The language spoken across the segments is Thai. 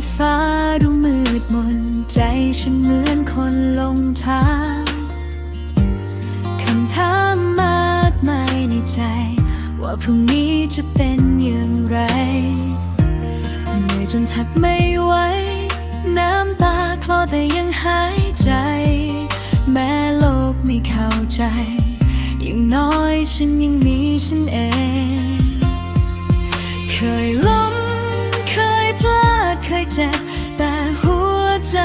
ที่ฟ้าดูมืดมน ใจฉันเหมือนคนลงทางคำถามมากมายในใจ ว่าพรุ่งนี้จะเป็นอย่างไรเหนื่อยจนแทบไม่ไหวน้ำตาคลอแต่ยังหายใจ แม้โลกไม่เข้าใจ อย่างน้อยฉันยังมีฉันเอง เคยล้มเคยพลาด เจ็บ แต่หัวใจ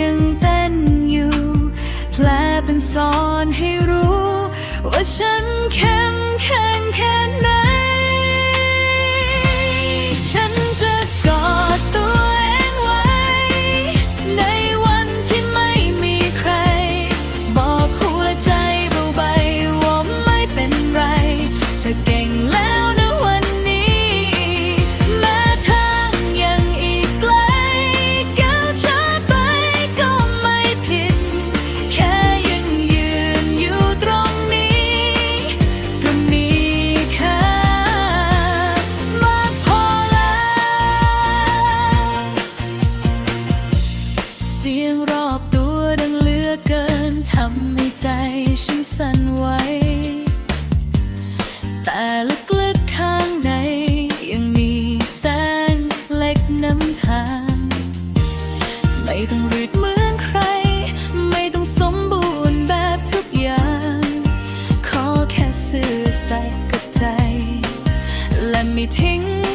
ยังเต้นอยู่แผลเป็นสอนให้รู้ ว่าฉันเข้มแข็งแค่ไหน สั่นไหวแต่ลึกๆข้างใน ยังมีแสงเล็กน้ำทาง ไม่ต้องรีดเหมือนใคร ไม่ต้องสมบูรณ์แบบทุกอย่าง ขอแค่ซื่อสัตย์กับใจ และไม่ทิ้ง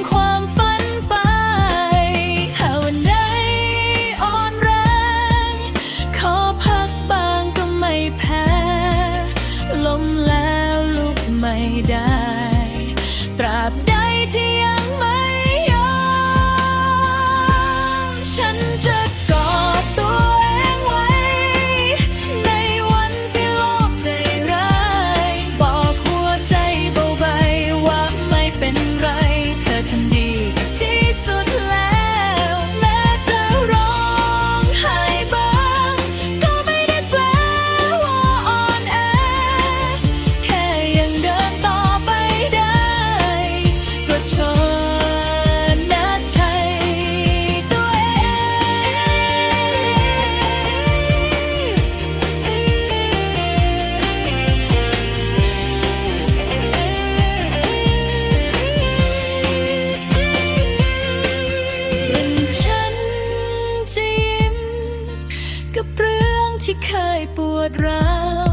ที่เคยปวดร้าว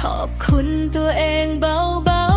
ขอบคุณตัวเองเบา